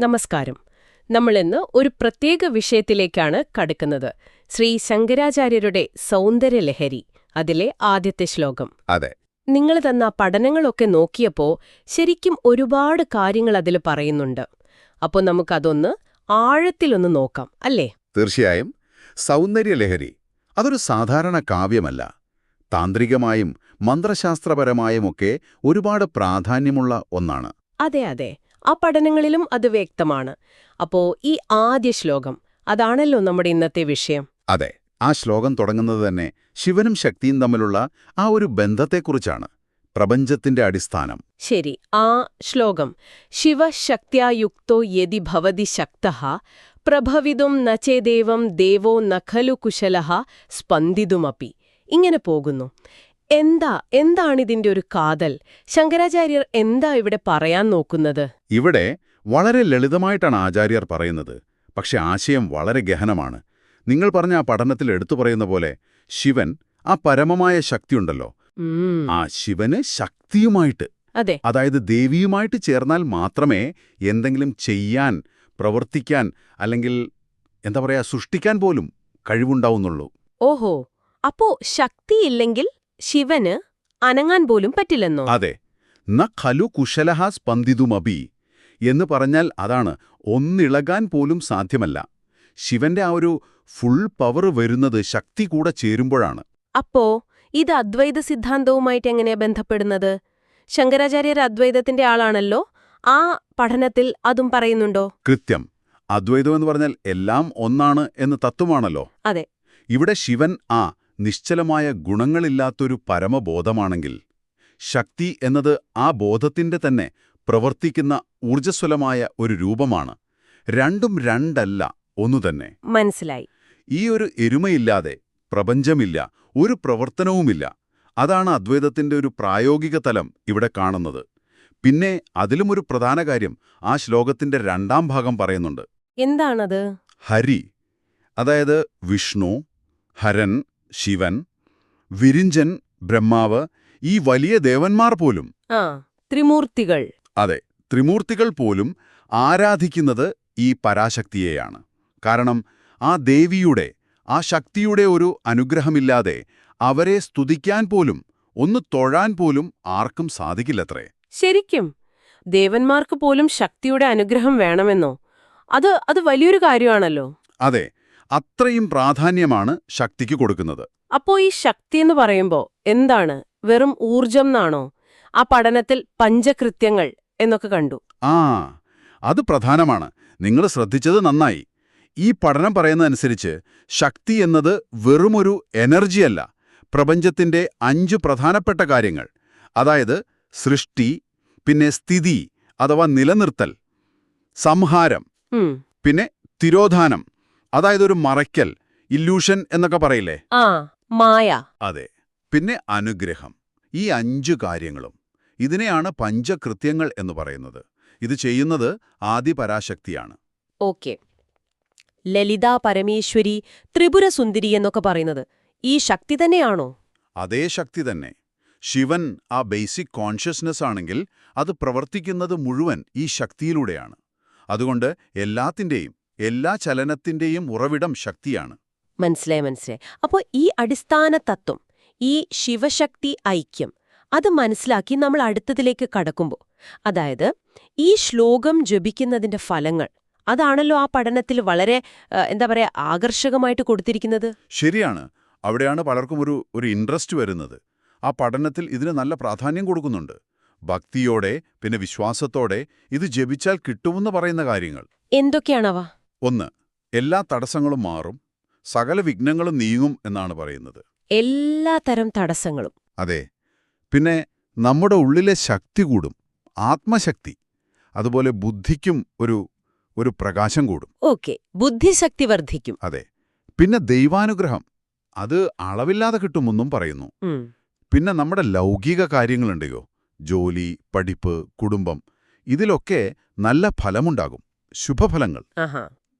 നമസ്കാരം. നമ്മൾ ഇന്ന് ഒരു പ്രത്യേക വിഷയത്തിലേക്കാണ് കടക്കുന്നത്. ശ്രീ ശങ്കരാചാര്യരുടെ സൗന്ദര്യലഹരി അതിലെ ആദ്യത്തെ ശ്ലോകം. അതെ. നിങ്ങൾ തന്ന പഠനങ്ങളൊക്കെ നോക്കിയപ്പോ ശരിക്കും ഒരുപാട് കാര്യങ്ങൾ അതിൽ പറയുന്നുണ്ട്. അപ്പോൾ നമുക്കതൊന്ന് ആഴത്തിലൊന്ന് നോക്കാം അല്ലേ? തീർച്ചയായും. സൗന്ദര്യലഹരി അതൊരു സാധാരണ കാവ്യമല്ല. താന്ത്രികമായും മന്ത്രശാസ്ത്രപരമായുമൊക്കെ ഒരുപാട് പ്രാധാന്യമുള്ള ഒന്നാണ്. അതെ അതെ. ആ പഠനങ്ങളിലും അത് വ്യക്തമാണ്. അപ്പോ ഈ ആദ്യ ശ്ലോകം അതാണല്ലോ നമ്മുടെ ഇന്നത്തെ വിഷയം. അതെ ആ ശ്ലോകം തുടങ്ങുന്നത് തന്നെ ശിവനും ശക്തിയും തമ്മിലുള്ള ആ ഒരു ബന്ധത്തെക്കുറിച്ചാണ് പ്രപഞ്ചത്തിന്റെ അടിസ്ഥാനം. ശരി ആ ശ്ലോകം ശിവശക്തിയായുക്തോ യതി ഭവതി ശക്ത പ്രഭവിതും നചേദേവം ദേവോ നഖലു കുശലഃ സ്പന്ദിതുമപ്പി. ഇങ്ങനെ പോകുന്നു. എന്താ എന്താണ് ഇതിന്റെ ഒരു കാതൽ? ശങ്കരാചാര്യർ എന്താ ഇവിടെ പറയാൻ നോക്കുന്നത്? ഇവിടെ വളരെ ലളിതമായിട്ടാണ് ആചാര്യർ പറയുന്നത്. പക്ഷെ ആശയം വളരെ ഗഹനമാണ്. നിങ്ങൾ പറഞ്ഞ ആ പഠനത്തിൽ എടുത്തു പറയുന്ന പോലെ ശിവൻ ആ പരമമായ ശക്തിയുണ്ടല്ലോ. ഉണ്ടല്ലോ ആ ശിവന് ശക്തിയുമായിട്ട് അതെ. അതായത് ദേവിയുമായിട്ട് ചേർന്നാൽ മാത്രമേ എന്തെങ്കിലും ചെയ്യാൻ പ്രവർത്തിക്കാൻ അല്ലെങ്കിൽ എന്താ പറയാ സൃഷ്ടിക്കാൻ പോലും കഴിവുണ്ടാവുന്നുള്ളൂ. ഓഹോ. അപ്പോ ശക്തിയില്ലെങ്കിൽ ശിവന് അനങ്ങാൻ പോലും പറ്റില്ലെന്നോ? അതെ. ന ഖലു കുശലഹ സ്പന്ദിതുമബി എന്ന് പറഞ്ഞാൽ അതാണ് ഒന്നിളകാൻ പോലും സാധ്യമല്ല. ശിവന്റെ ആ ഒരു ഫുൾ പവർ വരുന്നത് ശക്തി കൂടെ ചേരുമ്പോഴാണ്. അപ്പോ ഇത് അദ്വൈത സിദ്ധാന്തവുമായിട്ട് എങ്ങനെയാ ബന്ധപ്പെടുന്നത്? ശങ്കരാചാര്യർ അദ്വൈതത്തിന്റെ ആളാണല്ലോ ആ പഠനത്തിൽ അതും പറയുന്നുണ്ടോ? കൃത്യം. അദ്വൈതം എന്ന് പറഞ്ഞാൽ എല്ലാം ഒന്നാണ് എന്ന് തത്വമാണല്ലോ. അതെ. ഇവിടെ ശിവൻ ആ നിശ്ചലമായ ഗുണങ്ങളില്ലാത്തൊരു പരമബോധമാണെങ്കിൽ ശക്തി എന്നത് ആ ബോധത്തിന്റെ തന്നെ പ്രവർത്തിക്കുന്ന ഊർജസ്വലമായ ഒരു രൂപമാണ്. രണ്ടും രണ്ടല്ല ഒന്നുതന്നെ മനസ്സിലായി. ഈ ഒരു എരുമയില്ലാതെ പ്രപഞ്ചമില്ല ഒരു പ്രവർത്തനവുമില്ല. അതാണ് അദ്വൈതത്തിന്റെ ഒരു പ്രായോഗിക തലം ഇവിടെ കാണുന്നത്. പിന്നെ അതിലും ഒരു പ്രധാന കാര്യം ആ ശ്ലോകത്തിന്റെ രണ്ടാം ഭാഗം പറയുന്നുണ്ട്. എന്താണത്? ഹരി അതായത് വിഷ്ണു ഹരൻ ശിവൻ വിരിഞ്ചൻ ബ്രഹ്മാവ് ഈ വലിയ ദേവന്മാർ പോലും. ത്രിമൂർത്തികൾ. അതെ ത്രിമൂർത്തികൾ പോലും ആരാധിക്കുന്നത് ഈ പരാശക്തിയെയാണ്. കാരണം ആ ദേവിയുടെ ആ ശക്തിയുടെ ഒരു അനുഗ്രഹമില്ലാതെ അവരെ സ്തുതിക്കാൻ പോലും ഒന്ന് തൊഴാൻ പോലും ആർക്കും സാധിക്കില്ലത്രേ. ശരിക്കും ദേവന്മാർക്ക് പോലും ശക്തിയുടെ അനുഗ്രഹം വേണമെന്നോ? അത് അത് വലിയൊരു കാര്യമാണല്ലോ. അതെ അത്രയും പ്രാധാന്യമാണ് ശക്തിക്ക് കൊടുക്കുന്നത്. അപ്പോ ഈ ശക്തി എന്ന് പറയുമ്പോ എന്താണ്? വെറും ഊർജം എന്നാണോ? ആ പഠനത്തിൽ പഞ്ചകൃത്യങ്ങൾ എന്നൊക്കെ കണ്ടു. ആ അത് പ്രധാനമാണ്. നിങ്ങൾ ശ്രദ്ധിച്ചത് നന്നായി. ഈ പഠനം പറയുന്നതനുസരിച്ച് ശക്തി എന്നത് വെറുമൊരു എനർജിയല്ല പ്രപഞ്ചത്തിന്റെ അഞ്ച് പ്രധാനപ്പെട്ട കാര്യങ്ങൾ. അതായത് സൃഷ്ടി പിന്നെ സ്ഥിതി അഥവാ നിലനിർത്തൽ സംഹാരം പിന്നെ തിരോധാനം. അതായത് ഒരു മറയ്ക്കൽ ഇല്യൂഷൻ എന്നൊക്കെ പറയില്ലേ? ആ മായ. അതെ. പിന്നെ അനുഗ്രഹം. ഈ അഞ്ചു കാര്യങ്ങളും. ഇതിനെയാണ് പഞ്ചകൃത്യങ്ങൾ എന്ന് പറയുന്നത്. ഇത് ചെയ്യുന്നത് ആദിപരാശക്തിയാണ്. ഓക്കെ. ലളിത പരമേശ്വരി ത്രിപുരസുന്ദരി എന്നൊക്കെ പറയുന്നത്. ഈ ശക്തി തന്നെയാണോ? അതേ ശക്തി തന്നെ. ശിവൻ ആ ബേസിക് കോൺഷ്യസ്നെസ് ആണെങ്കിൽ അത് പ്രവർത്തിക്കുന്നത് മുഴുവൻ ഈ ശക്തിയിലൂടെയാണ്. അതുകൊണ്ട് എല്ലാത്തിന്റെയും എല്ലാ ചലനത്തിന്റെയും ഉറവിടം ശക്തിയാണ്. മനസ്സിലായി മനസ്സിലായി. അപ്പോൾ ഈ അടിസ്ഥാന തത്വം ഈ ശിവശക്തി ഐക്യം അത് മനസ്സിലാക്കി നമ്മൾ അടുത്തതിലേക്ക് കടക്കുമ്പോൾ അതായത് ഈ ശ്ലോകം ജപിക്കുന്നതിന്റെ ഫലങ്ങൾ അതാണല്ലോ ആ പഠനത്തിൽ വളരെ എന്താ പറയാ ആകർഷകമായിട്ട് കൊടുത്തിരിക്കുന്നത്? ശരിയാണ്. അവിടെയാണ് പലർക്കും ഒരു ഒരു ഇൻട്രസ്റ്റ് വരുന്നത്. ആ പഠനത്തിൽ ഇതിന് നല്ല പ്രാധാന്യം കൊടുക്കുന്നുണ്ട്. ഭക്തിയോടെ പിന്നെ വിശ്വാസത്തോടെ ഇത് ജപിച്ചാൽ കിട്ടുമെന്ന് പറയുന്ന കാര്യങ്ങൾ. എന്തൊക്കെയാണവ? ഒന്ന് എല്ലാ തടസ്സങ്ങളും മാറും സകല വിഘ്നങ്ങളും നീങ്ങും എന്നാണ് പറയുന്നത്. എല്ലാ തരം തടസ്സങ്ങളും. അതെ പിന്നെ നമ്മുടെ ഉള്ളിലെ ശക്തി കൂടും ആത്മശക്തി അതുപോലെ ബുദ്ധിക്കും ഒരു ഒരു പ്രകാശം കൂടും. ഓക്കെ ബുദ്ധിശക്തി വർദ്ധിക്കും. അതെ പിന്നെ ദൈവാനുഗ്രഹം അത് അളവില്ലാതെ കിട്ടുമെന്നും പറയുന്നു. പിന്നെ നമ്മുടെ ലൗകിക കാര്യങ്ങളുണ്ടയോ ജോലി പഠിപ്പ് കുടുംബം ഇതിലൊക്കെ നല്ല ഫലമുണ്ടാകും ശുഭഫലങ്ങൾ.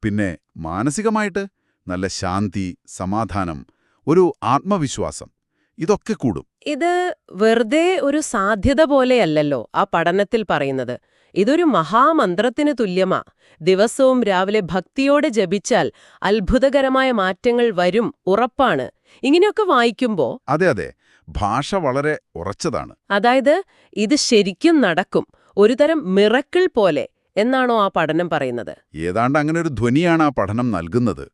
പിന്നെ മാനസികമായിട്ട് നല്ല ശാന്തി സമാധാനം ഒരു ആത്മവിശ്വാസം ഇതൊക്കെ കൂടും. ഇത് വെറുതെ ഒരു സാധ്യത പോലെയല്ലല്ലോ ആ പഠനത്തിൽ പറയുന്നത്. ഇതൊരു മഹാമന്ത്രത്തിന് തുല്യമാ. ദിവസവും രാവിലെ ഭക്തിയോടെ ജപിച്ചാൽ അത്ഭുതകരമായ മാറ്റങ്ങൾ വരും ഉറപ്പാണ്. ഇങ്ങനെയൊക്കെ വായിക്കുമ്പോ അതെ അതെ. ഭാഷ വളരെ ഉറച്ചതാണ്. അതായത് ഇത് ശരിക്കും നടക്കും. ഒരുതരം മിറക്കിൾ പോലെ. എന്നാണോ ആ പഠനം പറയുന്നത്? ഏതാണ്ട് അങ്ങനെ ഒരു ധ്വനിയാണ് ആ പഠനം നൽകുന്നത്.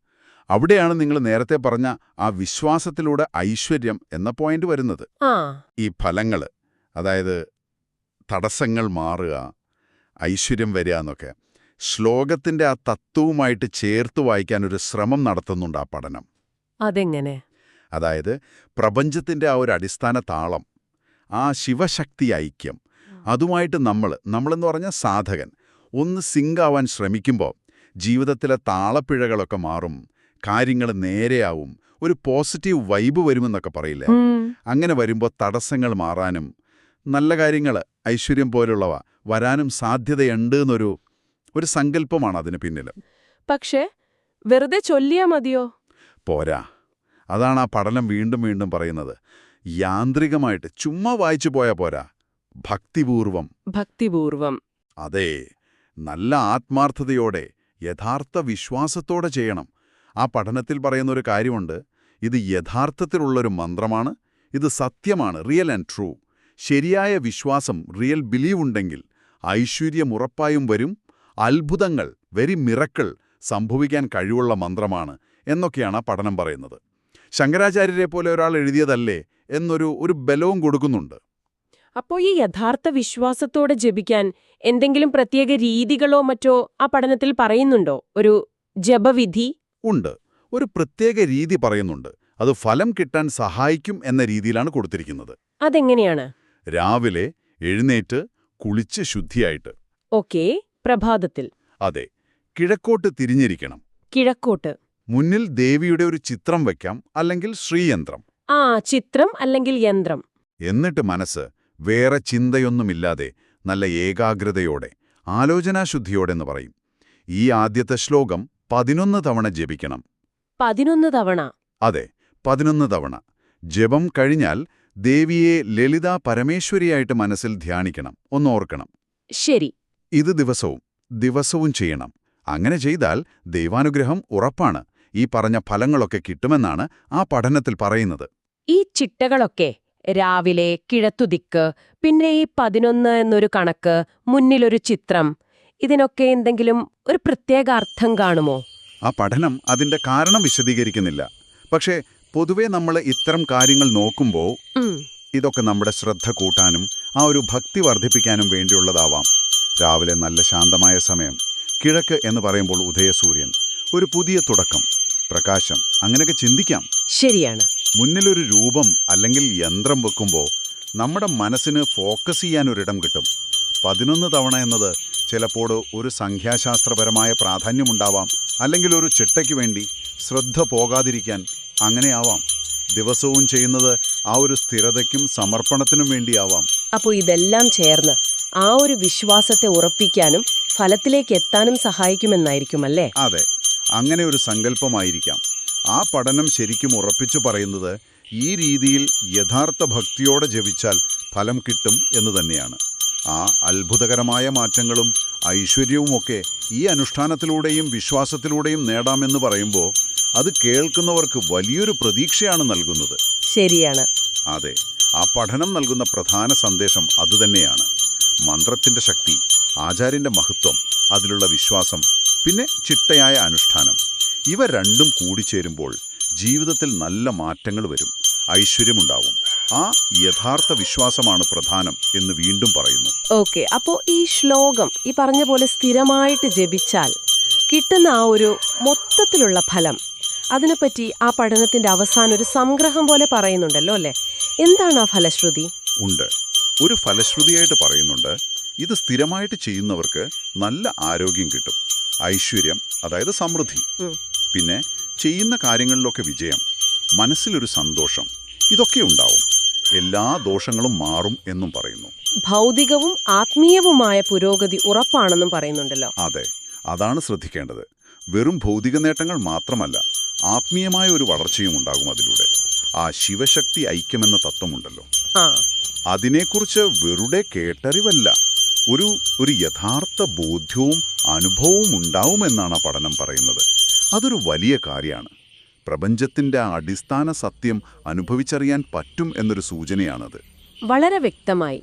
അവിടെയാണ് നിങ്ങൾ നേരത്തെ പറഞ്ഞ ആ വിശ്വാസത്തിലൂടെ ഐശ്വര്യം എന്ന പോയിന്റ് വരുന്നത്. ഈ ഫലങ്ങൾ അതായത് തടസ്സങ്ങൾ മാറുക ഐശ്വര്യം വരിക എന്നൊക്കെ ശ്ലോകത്തിന്റെ ആ തത്വവുമായിട്ട് ചേർത്ത് വായിക്കാൻ ഒരു ശ്രമം നടത്തുന്നുണ്ട് ആ പഠനം. അതെങ്ങനെ? അതായത് പ്രപഞ്ചത്തിന്റെ ആ ഒരു അടിസ്ഥാന താളം ആ ശിവശക്തി ഐക്യം അതുമായിട്ട് നമ്മൾ നമ്മളെന്ന് പറഞ്ഞ സാധകൻ ഒന്ന് സിങ്കാവാൻ ശ്രമിക്കുമ്പോൾ ജീവിതത്തിലെ താളപ്പിഴകളൊക്കെ മാറും കാര്യങ്ങൾ നേരെയാവും ഒരു പോസിറ്റീവ് വൈബ് വരുമെന്നൊക്കെ പറയില്ലേ? അങ്ങനെ വരുമ്പോൾ തടസ്സങ്ങൾ മാറാനും നല്ല കാര്യങ്ങൾ ഐശ്വര്യം പോലുള്ളവ വരാനും സാധ്യതയുണ്ട് എന്നൊരു ഒരു സങ്കല്പമാണ് അതിന് പിന്നിൽ പക്ഷേ വെറുതെ ചൊല്ലിയാ മതിയോ? പോരാ. അതാണ് ആ പഠനം വീണ്ടും വീണ്ടും പറയുന്നത്. യാന്ത്രികമായിട്ട് ചുമ്മാ വായിച്ചു പോയാ പോരാ. ഭക്തിപൂർവം. ഭക്തിപൂർവം. അതെ. നല്ല ആത്മാർത്ഥതയോടെ യഥാർത്ഥ വിശ്വാസത്തോടെ ചെയ്യണം. ആ പഠനത്തിൽ പറയുന്നൊരു കാര്യമുണ്ട്. ഇത് യഥാർത്ഥത്തിലുള്ളൊരു മന്ത്രമാണ്. ഇത് സത്യമാണ് റിയൽ ആൻഡ് ട്രൂ ശരിയായ വിശ്വാസം റിയൽ ബിലീവ് ഉണ്ടെങ്കിൽ ഐശ്വര്യം ഉറപ്പായും വരും. അത്ഭുതങ്ങൾ വെരി മിറക്കിൾ സംഭവിക്കാൻ കഴിവുള്ള മന്ത്രമാണ് എന്നൊക്കെയാണ് ആ പഠനം പറയുന്നത്. ശങ്കരാചാര്യരെ പോലെ ഒരാൾ എഴുതിയതല്ലേ എന്നൊരു ഒരു ബലവും കൊടുക്കുന്നുണ്ട്. അപ്പോ ഈ യഥാർത്ഥ വിശ്വാസത്തോടെ ജപിക്കാൻ എന്തെങ്കിലും പ്രത്യേക രീതികളോ മറ്റോ ആ പഠനത്തിൽ പറയുന്നുണ്ടോ? ഒരു ജപവിധി? ഉണ്ട്. ഒരു പ്രത്യേക രീതി പറയുന്നുണ്ട്. അത് ഫലം കിട്ടാൻ സഹായിക്കും എന്ന രീതിയിലാണ് കൊടുത്തിരിക്കുന്നത്. അതെങ്ങനെയാണ്? രാവിലെ എഴുന്നേറ്റ് കുളിച്ച് ശുദ്ധിയായിട്ട്. ഓക്കെ. പ്രഭാതത്തിൽ. അതെ. കിഴക്കോട്ട് തിരിഞ്ഞിരിക്കണം. കിഴക്കോട്ട്. മുന്നിൽ ദേവിയുടെ ഒരു ചിത്രം വയ്ക്കാം. അല്ലെങ്കിൽ ശ്രീയന്ത്രം. ആ ചിത്രം അല്ലെങ്കിൽ യന്ത്രം. എന്നിട്ട് മനസ്സ് വേറെ ചിന്തയൊന്നുമില്ലാതെ നല്ല ഏകാഗ്രതയോടെ ആലോചനാശുദ്ധിയോടെ എന്ന് പറയും. ഈ ആദ്യത്തെ ശ്ലോകം പതിനൊന്ന് തവണ ജപിക്കണം. പതിനൊന്ന് തവണ. അതെ പതിനൊന്ന് തവണ. ജപം കഴിഞ്ഞാൽ ദേവിയെ ലളിത പരമേശ്വരിയായിട്ട് മനസ്സിൽ ധ്യാനിക്കണം ഒന്നോർക്കണം ശരി. ഇത് ദിവസവും ദിവസവും ചെയ്യണം. അങ്ങനെ ചെയ്താൽ ദൈവാനുഗ്രഹം ഉറപ്പാണ്. ഈ പറഞ്ഞ ഫലങ്ങളൊക്കെ കിട്ടുമെന്നാണ് ആ പഠനത്തിൽ പറയുന്നത്. ഈ ചിട്ടകളൊക്കെ രാവിലെ കിഴത്തുദിക്ക് പിന്നെ ഈ പതിനൊന്ന് എന്നൊരു കണക്ക് മുന്നിലൊരു ചിത്രം. ഇതിനൊക്കെ എന്തെങ്കിലും ഒരു പ്രത്യേക അർത്ഥം കാണുമോ? ആ പഠനം അതിന്റെ കാരണം വിശദീകരിക്കുന്നില്ല. പക്ഷേ പൊതുവെ നമ്മൾ ഇത്തരം കാര്യങ്ങൾ നോക്കുമ്പോൾ ഇതൊക്കെ നമ്മുടെ ശ്രദ്ധ കൂട്ടാനും ആ ഒരു ഭക്തി വർദ്ധിപ്പിക്കാനും വേണ്ടിയുള്ളതാവാം. രാവിലെ നല്ല ശാന്തമായ സമയം. കിഴക്ക് എന്ന് പറയുമ്പോൾ ഉദയസൂര്യൻ. ഒരു പുതിയ തുടക്കം. പ്രകാശം. അങ്ങനെയൊക്കെ ചിന്തിക്കാം. ശരിയാണ്. മുന്നിലൊരു രൂപം അല്ലെങ്കിൽ യന്ത്രം വെക്കുമ്പോൾ നമ്മുടെ മനസ്സിന് ഫോക്കസ് ചെയ്യാൻ ഒരിടം കിട്ടും. പതിനൊന്ന് തവണ എന്നത് ചിലപ്പോൾ ഒരു സംഖ്യാശാസ്ത്രപരമായ പ്രാധാന്യമുണ്ടാവാം അല്ലെങ്കിൽ ഒരു ചിട്ടയ്ക്ക് വേണ്ടി ശ്രദ്ധ പോകാതിരിക്കാൻ അങ്ങനെയാവാം ദിവസവും ചെയ്യുന്നത് ആ ഒരു സ്ഥിരതയ്ക്കും സമർപ്പണത്തിനും വേണ്ടിയാവാം. അപ്പോൾ ഇതെല്ലാം ചേർന്ന് ആ ഒരു വിശ്വാസത്തെ ഉറപ്പിക്കാനും ഫലത്തിലേക്ക് എത്താനും സഹായിക്കുമെന്നായിരിക്കും അല്ലേ അതെ അങ്ങനെ ഒരു സങ്കല്പമായിരിക്കാം. ആ പഠനം ശരിക്കും ഉറപ്പിച്ചു പറയുന്നത് ഈ രീതിയിൽ യഥാർത്ഥ ഭക്തിയോടെ ജപിച്ചാൽ ഫലം കിട്ടും എന്ന് തന്നെയാണ്. ആ അത്ഭുതകരമായ മാറ്റങ്ങളും ഐശ്വര്യവുമൊക്കെ ഈ അനുഷ്ഠാനത്തിലൂടെയും വിശ്വാസത്തിലൂടെയും നേടാമെന്ന് പറയുമ്പോൾ അത് കേൾക്കുന്നവർക്ക് വലിയൊരു പ്രതീക്ഷയാണ് നൽകുന്നത്. ശരിയാണ്. അതെ ആ പഠനം നൽകുന്ന പ്രധാന സന്ദേശം അതുതന്നെയാണ് മന്ത്രത്തിന്റെ ശക്തി ആചാര്യന്റെ മഹത്വം അതിലുള്ള വിശ്വാസം പിന്നെ ചിട്ടയായ അനുഷ്ഠാനം. ഇവ രണ്ടും കൂടിച്ചേരുമ്പോൾ ജീവിതത്തിൽ നല്ല മാറ്റങ്ങൾ വരും. ഐശ്വര്യമുണ്ടാവും. ആ യഥാർത്ഥ വിശ്വാസമാണ് പ്രധാനം എന്ന് വീണ്ടും പറയുന്നു. ഓക്കെ. അപ്പോ ഈ ശ്ലോകം ഈ പറഞ്ഞ പോലെ സ്ഥിരമായിട്ട് ജപിച്ചാൽ കിട്ടുന്ന ആ ഒരു മൊത്തത്തിലുള്ള ഫലം അതിനെപ്പറ്റി ആ പഠനത്തിന്റെ അവസാനം ഒരു സംഗ്രഹം പോലെ പറയുന്നുണ്ടല്ലോ അല്ലേ? എന്താണ് ആ ഫലശ്രുതി? ഉണ്ട്. ഒരു ഫലശ്രുതിയായിട്ട് പറയുന്നുണ്ട് ഇത് സ്ഥിരമായിട്ട് ചെയ്യുന്നവർക്ക് നല്ല ആരോഗ്യം കിട്ടും. ഐശ്വര്യം അതായത് സമൃദ്ധി. പിന്നെ ചെയ്യുന്ന കാര്യങ്ങളിലൊക്കെ വിജയം മനസ്സിലൊരു സന്തോഷം ഇതൊക്കെ ഉണ്ടാവും. എല്ലാ ദോഷങ്ങളും മാറും എന്നും പറയുന്നു. ഭൗതികവും ആത്മീയവുമായ പുരോഗതി ഉറപ്പാണെന്നും പറയുന്നുണ്ടല്ലോ. അതെ അതാണ് ശ്രദ്ധിക്കേണ്ടത്. വെറും ഭൗതിക നേട്ടങ്ങൾ മാത്രമല്ല ആത്മീയമായ ഒരു വളർച്ചയും ഉണ്ടാകും അതിലൂടെ. ആ ശിവശക്തി ഐക്യമെന്ന തത്വമുണ്ടല്ലോ. അതിനെക്കുറിച്ച് വെറുതെ കേട്ടറിവല്ല ഒരു ഒരു യഥാർത്ഥ ബോധ്യവും അനുഭവവും ഉണ്ടാവുമെന്നാണ് ആ പഠനം പറയുന്നത്. അതൊരു വലിയ കാര്യമാണ്. പ്രപഞ്ചത്തിന്റെ അടിസ്ഥാന സത്യം അനുഭവിച്ചറിയാൻ പറ്റും എന്നൊരു സൂചനയാണത്. വളരെ വ്യക്തമായി.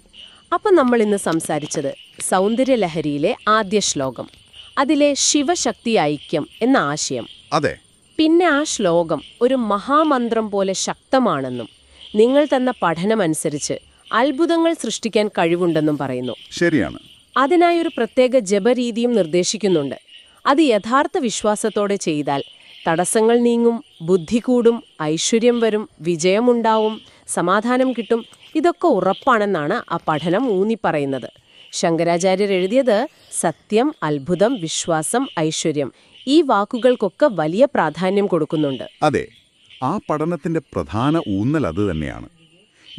അപ്പം നമ്മൾ ഇന്ന് സംസാരിച്ചത് സൗന്ദര്യലഹരിയിലെ ആദ്യ ശ്ലോകം അതിലെ ശിവശക്തി ഐക്യം എന്ന ആശയം. അതെ. പിന്നെ ആ ശ്ലോകം ഒരു മഹാമന്ത്രം പോലെ ശക്തമാണെന്നും നിങ്ങൾ തന്ന പഠനമനുസരിച്ച് അത്ഭുതങ്ങൾ സൃഷ്ടിക്കാൻ കഴിവുണ്ടെന്നും പറയുന്നു. ശരിയാണ്. അതിനായി ഒരു പ്രത്യേക ജപരീതിയും നിർദ്ദേശിക്കുന്നുണ്ട്. അത് യഥാർത്ഥ വിശ്വാസത്തോടെ ചെയ്താൽ തടസ്സങ്ങൾ നീങ്ങും ബുദ്ധി കൂടും ഐശ്വര്യം വരും വിജയമുണ്ടാവും സമാധാനം കിട്ടും. ഇതൊക്കെ ഉറപ്പാണെന്നാണ് ആ പഠനം ഊന്നിപ്പറയുന്നത്. ശങ്കരാചാര്യർ എഴുതിയത് സത്യം അത്ഭുതം വിശ്വാസം ഐശ്വര്യം ഈ വാക്കുകൾക്കൊക്കെ വലിയ പ്രാധാന്യം കൊടുക്കുന്നുണ്ട്. അതെ ആ പഠനത്തിന്റെ പ്രധാന ഊന്നൽ അത് തന്നെയാണ്.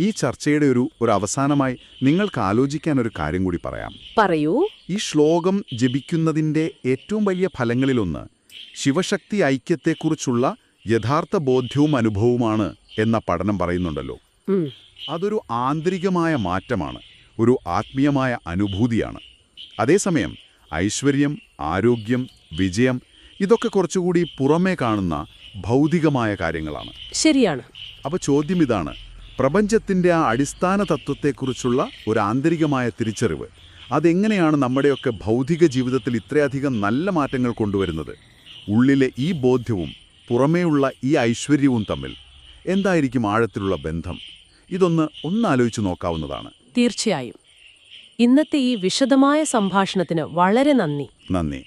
ഈ ചർച്ചയുടെ ഒരു ഒരു അവസാനമായി നിങ്ങൾക്ക് ആലോചിക്കാൻ ഒരു കാര്യം കൂടി പറയാം. പറയൂ. ഈ ശ്ലോകം ജപിക്കുന്നതിന്റെ ഏറ്റവും വലിയ ഫലങ്ങളിലൊന്ന് ശിവശക്തി ഐക്യത്തെക്കുറിച്ചുള്ള യഥാർത്ഥ ബോധ്യവും അനുഭവവുമാണ് എന്ന പഠനം പറയുന്നുണ്ടല്ലോ. അതൊരു ആന്തരികമായ മാറ്റമാണ് ഒരു ആത്മീയമായ അനുഭൂതിയാണ്. അതേസമയം ഐശ്വര്യം ആരോഗ്യം വിജയം ഇതൊക്കെ കുറച്ചുകൂടി പുറമേ കാണുന്ന ഭൗതികമായ കാര്യങ്ങളാണ്. ശരിയാണ്. അപ്പോൾ ചോദ്യം ഇതാണ് പ്രപഞ്ചത്തിന്റെ ആ അടിസ്ഥാന തത്വത്തെക്കുറിച്ചുള്ള ഒരു ആന്തരികമായ തിരിച്ചറിവ്. അതെങ്ങനെയാണ് നമ്മുടെയൊക്കെ ഭൗതിക ജീവിതത്തിൽ ഇത്രയധികം നല്ല മാറ്റങ്ങൾ കൊണ്ടുവരുന്നത്? ഉള്ളിലെ ഈ ബോധ്യവും പുറമേയുള്ള ഈ ഐശ്വര്യവും തമ്മിൽ എന്തായിരിക്കും ആഴത്തിലുള്ള ബന്ധം? ഇതൊന്ന് ഒന്നാലോചിച്ച് നോക്കാവുന്നതാണ്. തീർച്ചയായും. ഇന്നത്തെ ഈ വിശദമായ സംഭാഷണത്തിന് വളരെ നന്ദി. നന്ദി.